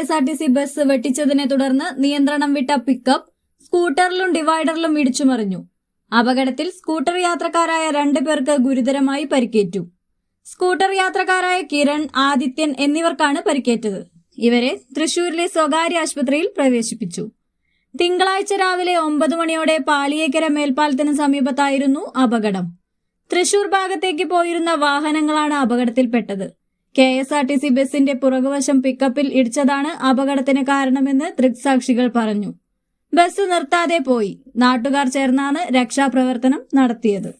S R T C bus വെട്ടിച്ചതിനെ തുടർന്ന് നിയന്ത്രണം വിട്ട പിക്കപ്പ് സ്കൂട്ടറിലും ഡിവൈഡറിലും ഇടിച്ചുമറിഞ്ഞു. അപകടത്തിൽ സ്കൂട്ടർ യാത്രക്കാരായ രണ്ടു പേർക്ക് ഗുരുതരമായി പരിക്കേറ്റു. സ്കൂട്ടർ യാത്രക്കാരായ കിരൺ ആദിത്യൻ എന്നിവർക്കാണ് പരിക്കേറ്റത്. ഇവരെ തൃശൂരിലെ സ്വകാര്യ ആശുപത്രിയിൽ പ്രവേശിപ്പിച്ചു. തിങ്കളാഴ്ച രാവിലെ ഒമ്പത് മണിയോടെ പാലിയേക്കര മേൽപ്പാലത്തിന് സമീപത്തായിരുന്നു അപകടം. തൃശൂർ ഭാഗത്തേക്ക് പോയിരുന്ന വാഹനങ്ങളാണ് അപകടത്തിൽപ്പെട്ടത്. K S R T C ബസിന്റെ പുറകുവശം പിക്കപ്പിൽ ഇടിച്ചതാണ് അപകടത്തിന് കാരണമെന്ന് ദൃക്സാക്ഷികൾ പറഞ്ഞു. ബസ് നിർത്താതെ പോയി. നാട്ടുകാർ ചേർന്നാണ് രക്ഷാപ്രവർത്തനം നടത്തിയത്.